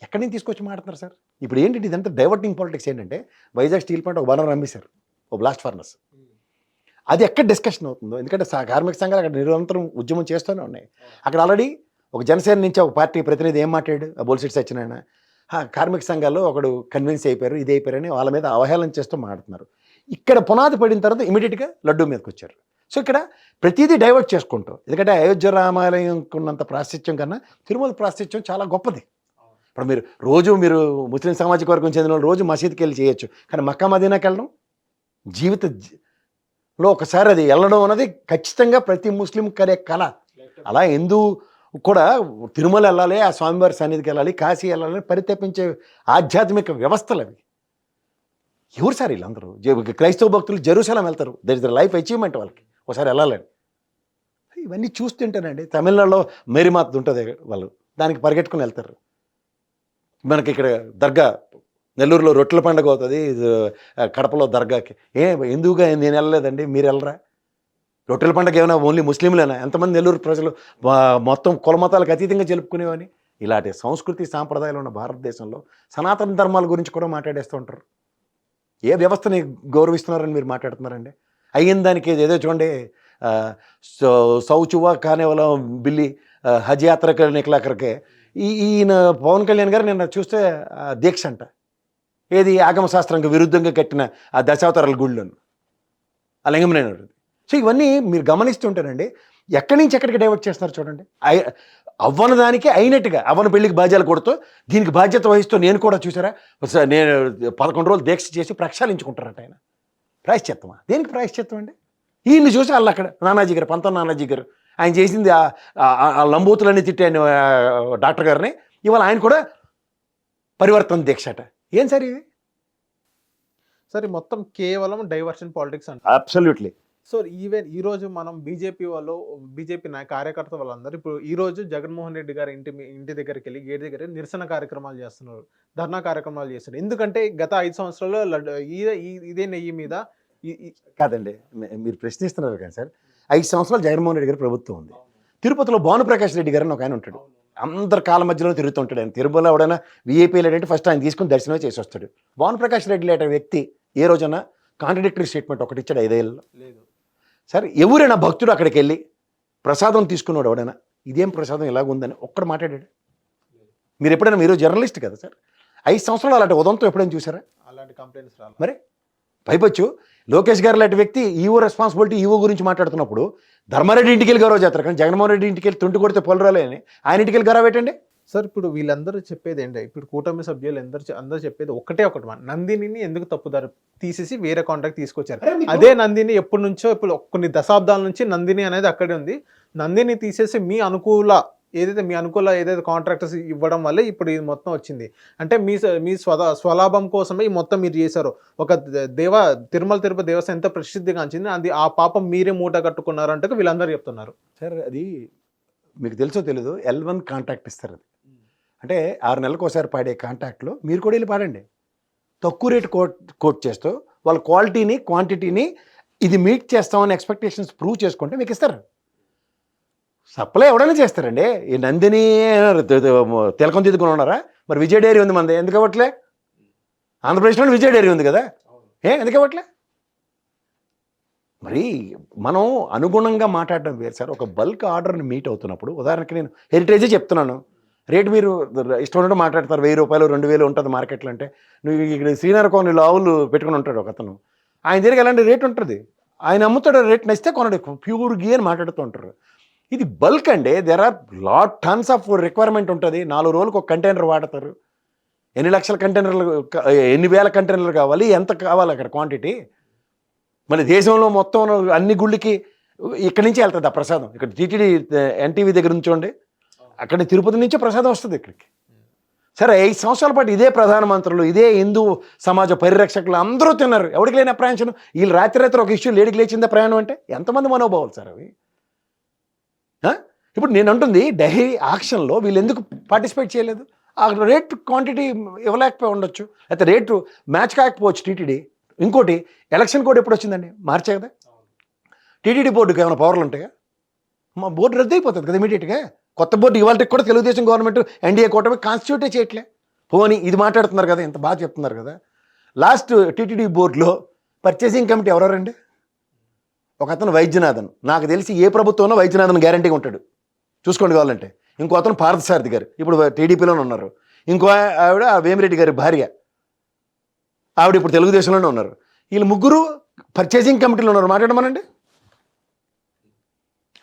Speaker 3: ఎక్కడి నుంచి తీసుకొచ్చి మాట్లాడుతున్నారు సార్? ఇప్పుడు ఏంటి ఇదంతా డైవర్టింగ్ పాలిటిక్స్ ఏంటంటే వైజాగ్ స్టీల్ ప్లాంట్ ఒక బనం అమ్మేశారు. ఒక బ్లాస్ట్ ఫర్నస్ అది ఎక్కడ డిస్కషన్ అవుతుందో ఎందుకంటే కార్మిక సంఘాలు అక్కడ నిరంతరం ఉద్యమం చేస్తూనే ఉన్నాయి. అక్కడ ఆల్రెడీ ఒక జనసేన నుంచి ఒక పార్టీ ప్రతినిధి ఏం మాట్లాడు ఆ బోల్సెట్ సత్యనారాయణ "హా, కార్మిక సంఘాల్లో ఒకడు కన్విన్స్ అయిపోయారు ఇది అయిపోయారని వాళ్ళ మీద అవహేళన చేస్తూ మాట్లాడుతున్నారు. ఇక్కడ పునాది పడిన తర్వాత ఇమీడియట్గా లడ్డూ మీదకి వచ్చారు. సో ఇక్కడ ప్రతిదీ డైవర్ట్ చేసుకుంటూ. ఎందుకంటే అయోధ్య రామాలయం ఉన్నంత ప్రాశస్త్యం కన్నా తిరుమల ప్రాశస్త్యం చాలా గొప్పది. ఇప్పుడు మీరు రోజు మీరు ముస్లిం సామాజిక వర్గం చెందిన వాళ్ళు రోజు మసీద్కి వెళ్ళి చేయొచ్చు. కానీ మక్కా మదీనాకి వెళ్ళడం జీవిత జీ- లో ఒకసారి అది వెళ్ళడం అన్నది ఖచ్చితంగా ప్రతి ముస్లిం కరే కళ. అలా హిందూ కూడా తిరుమల వెళ్ళాలి ఆ స్వామివారి సన్నిధికి వెళ్ళాలి కాశీ వెళ్ళాలి పరితపించే ఆధ్యాత్మిక వ్యవస్థలు అవి. ఎవరు సార్ వీళ్ళందరూ? క్రైస్తవ భక్తులు జెరూసలం వెళ్తారు. There is the life achievement వాళ్ళకి. ఒకసారి వెళ్ళాలని ఇవన్నీ చూస్తుంటేనండి తమిళనాడులో మేరీమాత ఉంటుంది వాళ్ళు. దానికి పరిగెట్టుకుని వెళ్తారు. మనకి ఇక్కడ దర్గా నెల్లూరులో రొట్టెల పండుగ అవుతుంది. కడపలో దర్గాకి. ఏ ఎందుకుగా నేను వెళ్ళలేదండి. మీరు వెళ్ళరా? రొట్టెల పండుగ ఏమైనా ఓన్లీ ముస్లింలేనా? ఎంతమంది నెల్లూరు ప్రజలు మొత్తం కుల మతాలకు అతీతంగా జరుపుకునేవని ఇలాంటి సంస్కృతి సాంప్రదాయాలు ఉన్న భారతదేశంలో సనాతన ధర్మాల గురించి కూడా మాట్లాడేస్తూ ఉంటారు. ఏ వ్యవస్థని గౌరవిస్తున్నారని మీరు మాట్లాడుతున్నారండి? అయిన దానికి ఏదో చూడండి సౌ- సౌచువా కానివలం బిల్లి హజ్ యాత్రకు నికలాకరకే ఈ ఈయన పవన్ కళ్యాణ్ గారు నిన్న చూస్తే దీక్ష అంట ఏది ఆగమశాస్త్రంకి విరుద్ధంగా కట్టిన ఆ దశావతారాల గుళ్ళను. ఆ లింగమనేది సో ఇవన్నీ మీరు గమనిస్తుంటారండి ఎక్కడి నుంచి ఎక్కడికి డైవర్ట్ చేస్తున్నారు చూడండి. అవ్వన అవ్వని దానికి అయినట్టుగా అవ్వని పెళ్ళికి బాధ్యాలు కొడుతూ దీనికి బాధ్యత వహిస్తూ నేను కూడా చూసారా నేను పదకొండు రోజులు దీక్ష చేసి ప్రక్షాళించుకుంటారట ఆయన. ప్రాయశ్చిత్తమా? దేనికి ప్రాయశ్చిత్తం అండి? ఈయన్ని చూసి వాళ్ళు అక్కడ నానాజీ గారు పంతం నానాజీ గారు ఆయన చేసింది ఆ లంబూతులన్నీ తిట్టాను డాక్టర్ గారిని. ఇవాళ ఆయన కూడా పరివర్తన దీక్ష అట ఏం సార్ ఇది?
Speaker 2: సరే మొత్తం కేవలం డైవర్షన్ పాలిటిక్స్ అంట.
Speaker 3: అబ్సల్యూట్లీ.
Speaker 2: సో ఈవెన్ ఈ రోజు మనం బీజేపీ వాళ్ళు బీజేపీ నాయ కార్యకర్త వాళ్ళందరూ ఇప్పుడు ఈ రోజు జగన్మోహన్ రెడ్డి గారి ఇంటి ఇంటి దగ్గరికి వెళ్ళి గేట్ దగ్గర నిరసన కార్యక్రమాలు చేస్తున్నారు. ధర్నా కార్యక్రమాలు చేస్తున్నారు. ఎందుకంటే గత ఐదు సంవత్సరాల్లో ఇదే నెయ్యి మీద
Speaker 3: కాదండి మీరు ప్రశ్నిస్తున్నారు కానీ సార్. ఐదు సంవత్సరాలు జగన్మోహన్ రెడ్డి గారి ప్రభుత్వం ఉంది. తిరుపతిలో భానుప్రకాష్ రెడ్డి గారు అని ఒక ఆయన ఉంటాడు. అందరు కాల మధ్యలో తిరుగుతుంటాడు ఆయన. తిరుమల ఎవడైనా విఐపీ లేడంటే ఫస్ట్ ఆయన తీసుకుని దర్శనం చేసి వస్తాడు. భానుప్రకాష్ రెడ్డి లాంటి వ్యక్తి ఏ రోజైనా కాంట్రడిక్టరీ స్టేట్మెంట్ ఒకటి ఇచ్చాడు ఐదేళ్ళలో
Speaker 2: లేదు.
Speaker 3: సరే ఎవరైనా భక్తుడు అక్కడికి వెళ్ళి ప్రసాదం తీసుకున్నాడు ఎవడైనా? ఇదేం ప్రసాదం ఇలాగుందని ఒక్కడు మాట్లాడాడు? మీరు ఎప్పుడైనా మీరు జర్నలిస్ట్ కదా సార్? ఐదు సంవత్సరాలు అలాంటి ఉదంతం ఎప్పుడైనా చూసారా?
Speaker 2: అలాంటి కంప్లైంట్స్ రాలి.
Speaker 3: మరి? పైపచ్చు లోకేష్ గారు లాంటి వ్యక్తి ఈవో రెస్పాన్సిబిలిటీ ఈవో గురించి మాట్లాడుతున్నప్పుడు ధర్మారెడ్డి ఇంటికి వెళ్ళి గౌరవ చేస్తారు కానీ జగన్మోహన్ రెడ్డి ఇంటికి వెళ్ళి తుంటి కొడితే పొలరాలే అని ఆయన ఇంటికి వెళ్ళి గౌరవ పెట్టండి
Speaker 2: సార్ ఇప్పుడు వీళ్ళందరూ చెప్పేది ఏంటి? ఇప్పుడు కూటమి సభ్యులు అందరూ అందరూ చెప్పేది ఒకటే ఒకటి మాట నందినిని ఎందుకు తప్పుదారు తీసేసి వేరే కాంట్రాక్ట్ తీసుకొచ్చారు? అదే నందిని ఎప్పటి నుంచో ఇప్పుడు కొన్ని దశాబ్దాల నుంచి నందిని అనేది అక్కడే ఉంది. నందిని తీసేసి మీ అనుకూల ఏదైతే మీ అనుకూల ఏదైతే కాంట్రాక్టర్స్ ఇవ్వడం వల్లే ఇప్పుడు ఇది మొత్తం వచ్చింది. అంటే మీ మీ స్వద స్వలాభం కోసమే ఈ మొత్తం మీరు చేశారు. ఒక దేవ తిరుమల తిరుపతి దేవస్థానం ఎంత ప్రసిద్ధిగాంచింది అది ఆ పాపం మీరే మూట కట్టుకున్నారు అంటే వీళ్ళందరూ చెప్తున్నారు.
Speaker 3: సార్ అది మీకు తెలుసో తెలీదు ఎల్ వన్ కాంటాక్ట్ ఇస్తారు అది. అంటే ఆరు నెలలకు ఒకసారి పాడే కాంటాక్ట్లో మీరు కూడా వెళ్ళి పాడండి. తక్కువ రేటు కోట్ కోట్ చేస్తూ వాళ్ళ క్వాలిటీని క్వాంటిటీని ఇది మీట్ చేస్తామని ఎక్స్పెక్టేషన్స్ ప్రూవ్ చేసుకుంటే మీకు ఇస్తారు. సప్లై ఎవడైనా చేస్తారండి. ఈ నందిని తిలకం దిద్దుకుని ఉన్నారా? మరి విజయ డైరీ ఉంది మంది. ఎందుకు అవ్వట్లే? ఆంధ్రప్రదేశ్లో విజయ డైరీ ఉంది కదా? ఏ ఎందుకు అవ్వట్లే? మరి మనం అనుగుణంగా మాట్లాడడం వేరు సార్. ఒక బల్క్ ఆర్డర్ని మీట్ అవుతున్నప్పుడు ఉదాహరణకి నేను హెరిటేజే చెప్తున్నాను. రేట్ మీరు ఇష్టం ఉన్నట్టు మాట్లాడతారు. వెయ్యి రూపాయలు రెండు వేలు ఉంటుంది మార్కెట్లో అంటే. నువ్వు ఇక్కడ శ్రీనగర్ కొన్ని ఆవులు పెట్టుకుని ఉంటాడు ఒక అతను. ఆయన దగ్గర ఎలాంటి రేట్ ఉంటుంది. ఆయన అమ్ముతాడు రేట్ నచ్చితే కొనడు. ప్యూర్ గీ అని మాట్లాడుతూ ఉంటారు. ఇది బల్క్ అండి. There are lot tons of requirement ఉంటుంది. నాలుగు రోజులకు ఒక కంటైనర్ వాడతారు. ఎన్ని లక్షల కంటైనర్లు ఎన్ని వేల కంటైనర్లు కావాలి? ఎంత కావాలి అక్కడ క్వాంటిటీ మరి దేశంలో మొత్తం అన్ని గుళ్ళకి ఇక్కడి నుంచి వెళ్తుంది ఆ ప్రసాదం. ఇక్కడ టీటీడీ ఎన్టీవీ దగ్గర ఉంచోండి అక్కడ తిరుపతి నుంచే ప్రసాదం వస్తుంది ఇక్కడికి. సరే ఐదు సంవత్సరాల పాటు ఇదే ప్రధానమంత్రులు ఇదే హిందూ సమాజ పరిరక్షకులు అందరూ తిన్నారు. ఎవరికి లేని అప్రయాణం వీళ్ళు రాత్రి రాత్రి ఒక ఇష్యూ లేడికి లేచిందా ప్రయాణం అంటే? ఎంతమంది మనోభావాలు సార్ అవి? ఇప్పుడు నేను అంటుంది డైరీ ఆక్షన్లో వీళ్ళు ఎందుకు పార్టిసిపేట్ చేయలేదు? ఆ రేట్ క్వాంటిటీ ఇవ్వలేకపోయి ఉండొచ్చు. అయితే రేటు మ్యాచ్ కాకపోవచ్చు టీటీడీ. ఇంకోటి ఎలక్షన్ కోడ్ ఎప్పుడు వచ్చిందండి? మార్చే కదా? టీటీడీ బోర్డుకి ఏమైనా పవర్లు ఉంటాయా? మా బోర్డు రద్దు అయిపోతుంది కదా ఇమీడియట్గా. కొత్త బోర్డు ఇవాళకి కూడా తెలుగుదేశం గవర్నమెంట్ ఎన్డీఏ కూటమి కాన్స్టిట్యూటే చేయట్లే. పోనీ ఇది మాట్లాడుతున్నారు కదా ఇంత బాగా చెప్తున్నారు కదా. లాస్ట్ టీటీడీ బోర్డులో పర్చేసింగ్ కమిటీ ఎవరెవరండి? ఒక అతను వైద్యనాథన్. నాకు తెలిసి ఏ ప్రభుత్వంలో వైద్యనాథన్ గ్యారంటీగా ఉంటాడు. చూసుకోండి కావాలంటే. ఇంకో అతను పార్థసారథి గారు. ఇప్పుడు టీడీపీలోనే ఉన్నారు. ఇంకో ఆవిడ వేమిరెడ్డి గారి భార్య. ఆవిడ ఇప్పుడు తెలుగుదేశంలోనే ఉన్నారు. వీళ్ళు ముగ్గురు పర్చేసింగ్ కమిటీలో ఉన్నారు. మాట్లాడమనండి.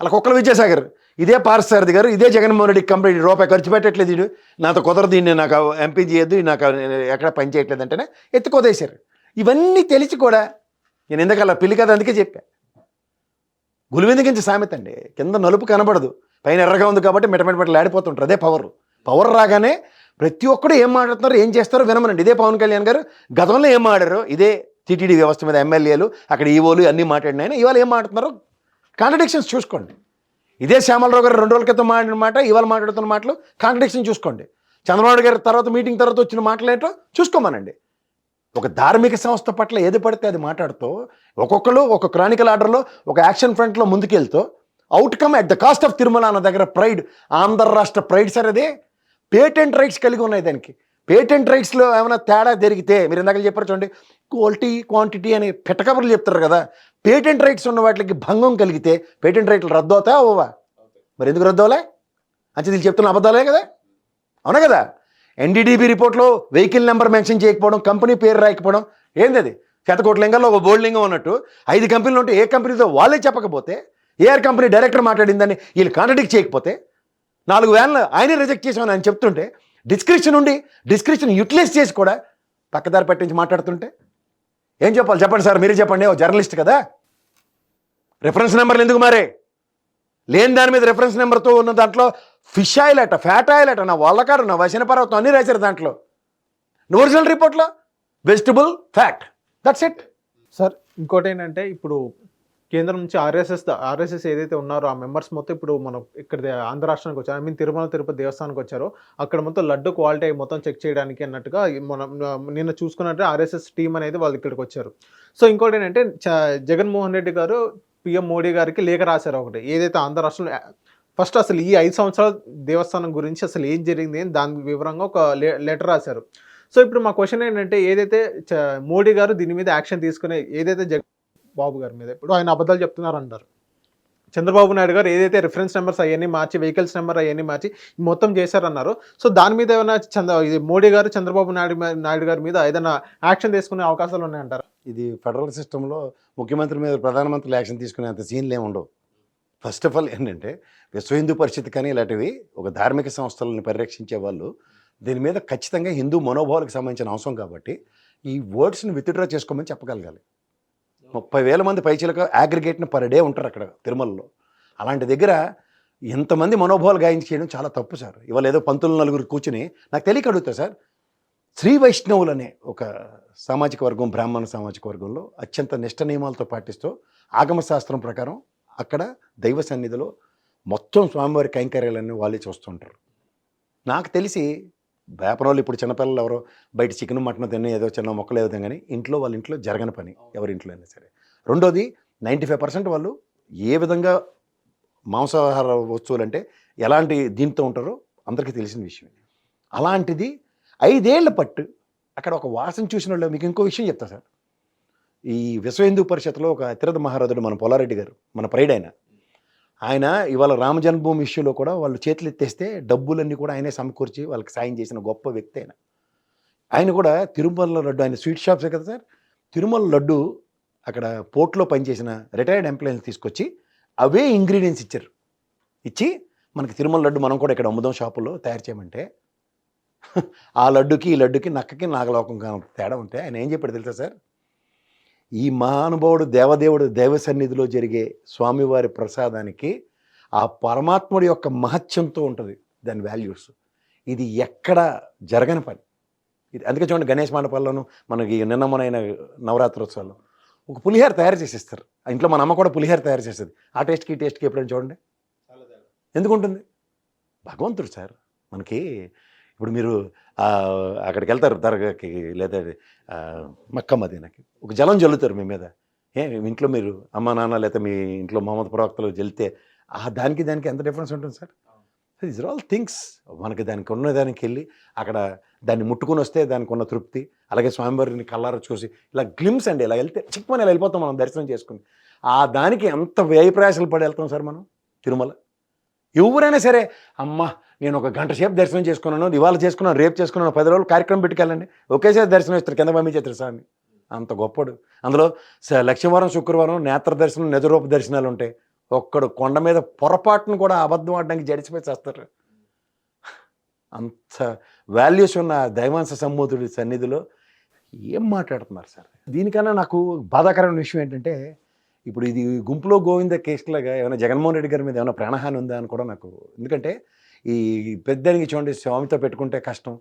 Speaker 3: అలా కుక్కల విద్యాసాగర్. ఇదే పార్సారథి గారు ఇదే జగన్మోహన్ రెడ్డి కంప్లీట్ రూపాయి ఖర్చు పెట్టట్లేదు వీడు. నాతో కుదరదు నేను నాకు ఎంపీ చేయొద్దు నాకు ఎక్కడ పని చేయట్లేదు అంటేనే ఎత్తుకోదేశారు. ఇవన్నీ తెలిసి కూడా నేను ఎందుకలా పిల్లి కదా అందుకే చెప్పా. గులివెందుకించి సామెత అండి. కింద నలుపు కనబడదు. పైన ఎర్రగా ఉంది కాబట్టి మిటమిటమిటలు ఆడిపోతుంటారు అదే పవర్. పవర్ రాగానే ప్రతి ఒక్కడు ఏం మాట్లాడుతున్నారో ఏం చేస్తారో వినమనండి. ఇదే పవన్ కళ్యాణ్ గారు గతంలో ఏం ఆడారు ఇదే టీటీడీ వ్యవస్థ మీద ఎమ్మెల్యేలు అక్కడ ఈవోలు అన్నీ మాట్లాడినాయని ఇవాళ ఏం మాట్లాడుతున్నారో కాంట్రడిక్షన్స్ చూసుకోండి. ఇదే శ్యామలరావు గారు రెండు రోజుల క్రితం మాట్లాడిన మాట ఇవాళ మాట్లాడుతున్న మాటలు కాంట్రడిక్షన్ చూసుకోండి. చంద్రబాబు గారి తర్వాత మీటింగ్ తర్వాత వచ్చిన మాటలు ఏంటో చూసుకోమనండి. ఒక ధార్మిక సంస్థ పట్ల ఏది పడితే అది మాట్లాడుతూ ఒక్కొక్కరు ఒక క్రానికల్ ఆర్డర్లో ఒక యాక్షన్ ఫ్రంట్లో ముందుకెళ్తూ outcome at the cost of Tirumala అన్న దగ్గర ప్రైడ్ ఆంధ్ర రాష్ట్ర ప్రైడ్ సార్ అదే. పేటెంట్ రైట్స్ కలిగి ఉన్నాయి దానికి. పేటెంట్ రైట్స్లో ఏమైనా తేడా జరిగితే మీరు ఇందాక చెప్పారు చూడండి క్వాలిటీ క్వాంటిటీ అని పెట్టకబుర్లు చెప్తారు కదా పేటెంట్ రైట్స్ ఉన్న వాటికి భంగం కలిగితే పేటెంట్ రైట్లు రద్దు అవుతాయా అవ్వవా? మరి ఎందుకు రద్దు అవలే? అంటే వీళ్ళు చెప్తున్న అబద్ధాలే కదా? అవునా కదా? ఎన్డీడీబీ రిపోర్ట్లో వెహికల్ నెంబర్ మెన్షన్ చేయకపోవడం కంపెనీ పేరు రాయకపోవడం ఏంది అది శతకోట్ల లింగాల్లో ఒక బోల్డ్ లింగం ఉన్నట్టు ఐదు కంపెనీలు ఉంటే ఏ కంపెనీతో వాళ్ళే చెప్పకపోతే ఏఆర్ కంపెనీ డైరెక్టర్ మాట్లాడిందని వీళ్ళు కాంట్రడిక్ట్ చేయకపోతే నాలుగు వేల ఆయనే రిజెక్ట్ చేసామని ఆయన చెప్తుంటే డిస్క్రిప్షన్ ఉండి డిస్క్రిప్షన్ యూటిలైజ్ చేసి కూడా పక్కదారి పట్టించి మాట్లాడుతుంటే ఏం చెప్పాలి? చెప్పండి సార్ మీరే చెప్పండి. ఓ జర్నలిస్ట్ కదా. రిఫరెన్స్ నెంబర్లు ఎందుకు మారే? లేని దాని మీద రిఫరెన్స్ నెంబర్తో ఉన్న దాంట్లో ఫిష్ ఆయిల్ అట ఫ్యాట్ ఆయిల్ అట నా వల్లకారు నా వశన పర్వతం అన్నీ రాశారు దాంట్లో. ఒరిజినల్ రిపోర్ట్లో vegetable fat that's it
Speaker 2: sir ఇంకోటి ఏంటంటే ఇప్పుడు కేంద్రం నుంచి ఆర్ఎస్ఎస్ ఆర్ఎస్ఎస్ ఏదైతే ఉన్నారో ఆ మెంబర్స్ మొత్తం ఇప్పుడు మనం ఇక్కడ ఆంధ్ర రాష్ట్రానికి వచ్చారు. ఐ మీన్ తిరుమల తిరుపతి దేవస్థానానికి వచ్చారో. అక్కడ మొత్తం లడ్డు క్వాలిటీ మొత్తం చెక్ చేయడానికి అన్నట్టుగా మనం నిన్న చూసుకున్నట్టు ఆర్ఎస్ఎస్ టీం అనేది వాళ్ళు ఇక్కడికి వచ్చారు. సో ఇంకోటి ఏంటంటే చ- జగన్మోహన్ రెడ్డి గారు పిఎం మోడీ గారికి లేఖ రాశారు ఒకటి. ఏదైతే ఆంధ్ర రాష్ట్రంలో ఫస్ట్ అసలు ఈ ఐదు సంవత్సరాల దేవస్థానం గురించి అసలు ఏం జరిగింది అని దాని వివరంగా ఒక లే- లెటర్ రాశారు. సో ఇప్పుడు మా క్వశ్చన్ ఏంటంటే ఏదైతే చ- మోడీ గారు దీని మీద యాక్షన్ తీసుకునే ఏదైతే జగన్ బాబు గారి మీద. ఇప్పుడు ఆయన అబద్ధాలు చెప్తున్నారు అంటారు చంద్రబాబు నాయుడు గారు ఏదైతే రిఫరెన్స్ నెంబర్స్ అవన్నీ మార్చి వెహికల్స్ నెంబర్ అవన్నీ మార్చి మొత్తం చేశారన్నారు. సో దాని మీద ఏమైనా చంద్ర ఇది మోడీ గారు చంద్రబాబు నాయుడు నాయుడు గారి మీద ఏదైనా యాక్షన్ తీసుకునే అవకాశాలు ఉన్నాయంటారు?
Speaker 3: ఇది ఫెడరల్ సిస్టంలో ముఖ్యమంత్రి మీద ప్రధానమంత్రులు యాక్షన్ తీసుకునేంత సీన్లు ఏమి ఉండవు. ఫస్ట్ ఆఫ్ ఆల్ ఏంటంటే విశ్వ హిందూ పరిషత్ కానీ ఇలాంటివి ఒక ధార్మిక సంస్థలను పరిరక్షించే వాళ్ళు దీని మీద ఖచ్చితంగా హిందూ మనోభావాలకు సంబంధించిన అంశం కాబట్టి ఈ వర్డ్స్ని విత్డ్రా చేసుకోమని చెప్పగలగాలి. ముప్పై వేల మంది పైచీలకు అగ్రిగేట్ని పర్ డే ఉంటారు అక్కడ తిరుమలలో. అలాంటి దగ్గర ఎంతమంది మనోభావాలు గాయించి చేయడం చాలా తప్పు సార్. ఇవాళ ఏదో పంతులు నలుగురు కూర్చుని నాకు తెలియక అడుగుతా సార్ శ్రీ వైష్ణవులు అనే ఒక సామాజిక వర్గం బ్రాహ్మణ సామాజిక వర్గంలో అత్యంత నిష్ట నియమాలతో పాటిస్తూ ఆగమ శాస్త్రం ప్రకారం అక్కడ దైవ సన్నిధిలో మొత్తం స్వామివారి కైంకర్యాలన్నీ వాళ్ళే చూస్తుంటారు. నాకు తెలిసి వేపరోళ్ళు ఇప్పుడు చిన్నపిల్లలు ఎవరో బయట చికెన్ మటన్ తిని ఏదో చిన్న మొక్కలు ఏదో కానీ ఇంట్లో వాళ్ళ ఇంట్లో జరగని పని ఎవరి ఇంట్లో అయినా సరే. రెండోది నైంటీ ఫైవ్ పర్సెంట్ వాళ్ళు ఏ విధంగా మాంసాహార వస్తువులు అంటే ఎలాంటి దీంతో ఉంటారో అందరికీ తెలిసిన విషయం అలాంటిది ఐదేళ్ళ పట్టు అక్కడ ఒక వాసన చూసిన వాళ్ళు మీకు ఇంకో విషయం చెప్తా సార్. ఈ విశ్వ హిందూ పరిషత్లో ఒక అతిరథ మహారథుడు మన పొలారెడ్డి గారు మన ప్రైడ్ ఆయన ఆయన ఇవాళ రామ జన్మభూమి ఇష్యూలో కూడా వాళ్ళు చేతులు ఎత్తేస్తే డబ్బులన్నీ కూడా ఆయనే సమకూర్చి వాళ్ళకి సాయం చేసిన గొప్ప వ్యక్తి ఆయన. ఆయన కూడా తిరుమల లడ్డు ఆయన స్వీట్ షాప్సే కదా సార్? తిరుమల లడ్డు అక్కడ పోర్ట్లో పనిచేసిన రిటైర్డ్ ఎంప్లాయీస్ తీసుకొచ్చి అవే ఇంగ్రీడియంట్స్ ఇచ్చారు. ఇచ్చి మనకి తిరుమల లడ్డు మనం కూడా ఇక్కడ అమ్ముదాం షాపుల్లో తయారు చేయమంటే <laughs> ఆ లడ్డుకి ఈ లడ్డుకి నక్కకి నాగలోకం తేడా ఉంటే ఆయన ఏం చెప్పాడు తెలుసా సార్? ఈ మహానుభావుడు దేవదేవుడు దైవ సన్నిధిలో జరిగే స్వామివారి ప్రసాదానికి ఆ పరమాత్ముడి యొక్క మహత్యంతో ఉంటుంది దాని వాల్యూస్. ఇది ఎక్కడ జరగని పని. ఇది అందుకే చూడండి గణేష్ మండపాల్లోనూ మనకి నిన్న మొనైన నవరాత్రోత్సవాల్లో ఒక పులిహార తయారు చేసేస్తారు. ఇంట్లో మన అమ్మ కూడా పులిహార తయారు చేస్తుంది ఆ టేస్ట్కి ఈ టేస్ట్కి ఎప్పుడైనా చూడండి. ఎందుకు ఉంటుంది భగవంతుడు సార్ మనకి ఇప్పుడు మీరు అక్కడికి వెళ్తారు దర్గాకి లేదా మక్క మదీనాకి ఒక జలం జల్లుతారు మీ మీద. ఏ మీ ఇంట్లో మీరు అమ్మ నాన్న లేదా మీ ఇంట్లో మహమ్మద్ ప్రవక్తలు జల్లితే ఆ దానికి దానికి ఎంత డిఫరెన్స్ ఉంటుంది సార్? ఇస్ ఆల్ థింగ్స్ మనకి దానికి ఉన్న దానికి వెళ్ళి అక్కడ దాన్ని ముట్టుకొని వస్తే దానికి ఉన్న తృప్తి అలాగే స్వామివారిని కల్లార చూసి ఇలా గ్లిమ్స్ అండి ఇలా వెళ్తే చిక్కుమని ఇలా వెళ్ళిపోతాం మనం దర్శనం చేసుకుని. ఆ దానికి ఎంత వ్యయ ప్రయాసాలు పడి వెళ్తాం సార్ మనం? తిరుమల. ఎవరైనా సరే అమ్మ నేను ఒక గంట సేపు దర్శనం చేసుకున్నాను ఇవాళ చేసుకున్నాను రేపు చేసుకున్నాను పది రోజులు కార్యక్రమం పెట్టుకెళ్ళండి. ఒకేసారి దర్శనం ఇస్తారు కింద పంపించేస్తారు స్వామి. అంత గొప్పడు. అందులో స- లక్ష్మీవారం శుక్రవారం నేత్ర దర్శనం నిజరూప దర్శనాలు ఉంటాయి. ఒక్కడు కొండ మీద పొరపాటును కూడా అబద్ధం ఆడడానికి జడిచిపోయి చేస్తారు. అంత వాల్యూస్ ఉన్న దైవాంశ సమ్మూతుడి సన్నిధిలో ఏం మాట్లాడుతున్నారు సార్? దీనికన్నా నాకు బాధాకరమైన విషయం ఏంటంటే ఇప్పుడు ఇది గుంపులో గోవింద కేసులాగా ఏమైనా జగన్మోహన్ రెడ్డి గారి మీద ఏమైనా ప్రాణహాని ఉందా అని కూడా నాకు ఎందుకంటే ఈ పెద్దనికి చూడండి స్వామితో పెట్టుకుంటే కష్టం.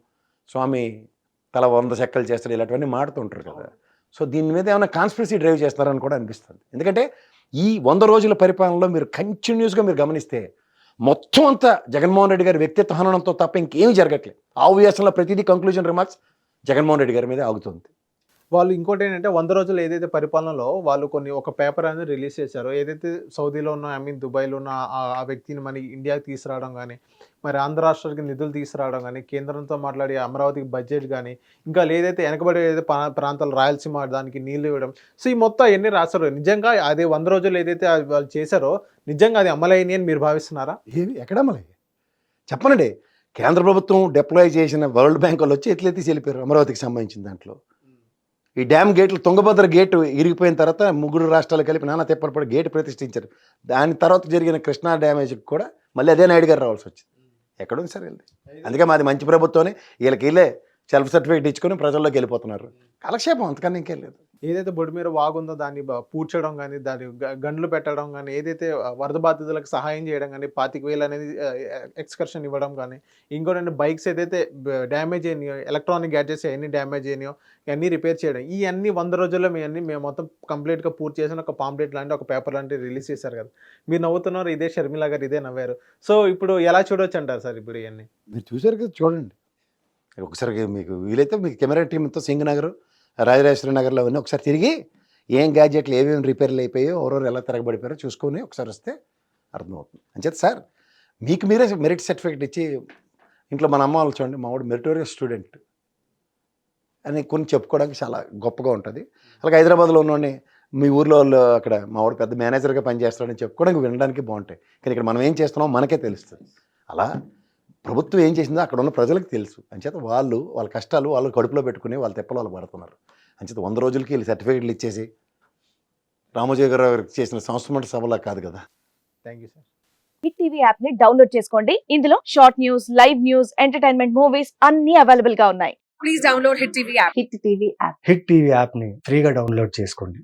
Speaker 3: స్వామి తల వంద చెక్కలు చేస్తారు ఇలాంటివన్నీ మాడుతుంటారు కదా. సో దీని మీద ఏమైనా కాన్స్పిరసీ డ్రైవ్ చేస్తారని కూడా అనిపిస్తుంది. ఎందుకంటే ఈ వంద రోజుల పరిపాలనలో మీరు కంటిన్యూస్గా మీరు గమనిస్తే మొత్తం అంతా జగన్మోహన్ రెడ్డి గారి వ్యక్తిత్వ హననంతో తప్ప ఇంకేమీ జరగట్లేదు. ఆ వ్యాసంలో ప్రతిదీ కంక్లూజన్ రిమార్క్స్ జగన్మోహన్ రెడ్డి గారి మీద ఆగుతుంది.
Speaker 2: వాళ్ళు ఇంకోటి ఏంటంటే వంద రోజులు ఏదైతే పరిపాలనలో వాళ్ళు కొన్ని ఒక పేపర్ అనేది రిలీజ్ చేశారో ఏదైతే సౌదీలో ఉన్న ఐ మీన్ దుబాయ్లో ఉన్న ఆ- వ్యక్తిని మన ఇండియాకి తీసుకురావడం కానీ మరి ఆంధ్ర రాష్ట్రానికి నిధులు తీసుకురావడం కానీ కేంద్రంతో మాట్లాడి అమరావతికి బడ్జెట్ కానీ ఇంకా ఏదైతే వెనకబడి ఏదైతే ప్రాంతాలు రాయలసీమ దానికి నీళ్ళు ఇవ్వడం. సో ఈ మొత్తం ఎన్ని రాశారు. నిజంగా అదే వంద రోజులు ఏదైతే వాళ్ళు చేశారో నిజంగా అది అమలైంది అని మీరు భావిస్తున్నారా?
Speaker 3: ఏవి ఎక్కడమ్మలే చెప్పనండి. కేంద్ర ప్రభుత్వం డిప్లాయ్ చేసిన వరల్డ్ బ్యాంక్ వాళ్ళు వచ్చి ఎట్లయితే వెళ్ళిపోయారు అమరావతికి సంబంధించిన దాంట్లో? ఈ డ్యామ్ గేట్లు తుంగభద్ర గేటు ఇరిగిపోయిన తర్వాత ముగ్గురు రాష్ట్రాలు కలిపి నానా తెప్పలపడి గేటు ప్రతిష్ఠించారు. దాని తర్వాత జరిగిన కృష్ణా డ్యామేజ్కి కూడా మళ్ళీ అదే నాయుడు గారు రావాల్సి వచ్చింది. ఎక్కడుంది సార్ వెళ్ళి అందుకే మాది మంచి ప్రభుత్వమే. వీళ్ళకి వీళ్ళే సెల్ఫ్ సర్టిఫికేట్ ఇచ్చుకొని ప్రజల్లోకి వెళ్ళిపోతున్నారు. కాలక్షేపం అంతకన్నా ఇంకేం లేదు.
Speaker 2: ఏదైతే బొడి మీద వాగుందో దాన్ని బ- పూడ్చడం కానీ దాని గ- గండ్లు పెట్టడం కానీ ఏదైతే వరద బాధితులకు సహాయం చేయడం కానీ పాతిక వేలు అనేది ఎక్స్కర్షన్ ఇవ్వడం కానీ ఇంకోటి బైక్స్ ఏదైతే డ్యామేజ్ అయినాయో ఎలక్ట్రానిక్ గ్యాడ్జెట్స్ ఎన్ని డ్యామేజ్ అయినాయో ఇవన్నీ రిపేర్ చేయడం ఈ అన్ని వంద రోజుల్లో మీ అన్ని మేము మొత్తం కంప్లీట్గా పూర్తి చేసిన ఒక పాంప్లెట్ లాంటి ఒక పేపర్ లాంటివి రిలీజ్ చేశారు కదా. మీరు నవ్వుతున్నారు ఇదే షర్మిల గారు ఇదే నవ్వారు. సో ఇప్పుడు ఎలా చూడొచ్చు అంటారు సార్ ఇప్పుడు ఇవన్నీ?
Speaker 3: మీరు చూసారు కదా చూడండి. ఒకసారి మీకు వీలైతే మీకు కెమెరా టీంతో సింగనగర్ రాజరాజేశ్వరి నగర్లో అవన్నీ ఒకసారి తిరిగి ఏం గ్యాడ్జెట్లు ఏమేమి రిపేర్లు అయిపోయాయో ఎవరెవరు ఎలా తిరగబడిపోయారో చూసుకొని ఒకసారి వస్తే అర్థమవుతుంది. అంచేత సార్ మీకు మీరే మెరిట్ సర్టిఫికేట్ ఇచ్చి ఇంట్లో మన అమ్మ వాళ్ళు చూడండి మా వాడు మెరిటోరియస్ స్టూడెంట్ అని కొన్ని చెప్పుకోవడానికి చాలా గొప్పగా ఉంటుంది. అలాగే హైదరాబాద్లో ఉన్నోడిని మీ ఊర్లో వాళ్ళు అక్కడ మా వాడు పెద్ద మేనేజర్గా పనిచేస్తాడని చెప్పుకోవడానికి వినడానికి బాగుంటాయి. కానీ ఇక్కడ మనం ఏం చేస్తున్నామో మనకే తెలుస్తుంది. అలా ప్రభుత్వం ఏం చేసిందో అక్కడ ఉన్న ప్రజలకు తెలుసు. అంచేత వాళ్ళు వాళ్ళ కష్టాలు వాళ్ళు కడుపులో పెట్టుకుని వాళ్ళ తెప్పలు వాళ్ళు పడుతున్నారు. అంచేత వంద రోజులకి వీళ్ళు సర్టిఫికేట్లు ఇచ్చేసి రామోజీ గారు గారికి చేసిన సంస్థ సభలా కాదు కదా.
Speaker 2: Thank you sir.
Speaker 4: Hit TV యాప్ని డౌన్లోడ్ చేసుకోండి. ఇందులో short news live news entertainment movies అన్ని అవైలబుల్గా ఉన్నాయి.
Speaker 5: please download Hit TV app.
Speaker 4: Hit TV app.
Speaker 6: Hit TV యాప్ని ఫ్రీగా డౌన్లోడ్ చేసుకోండి.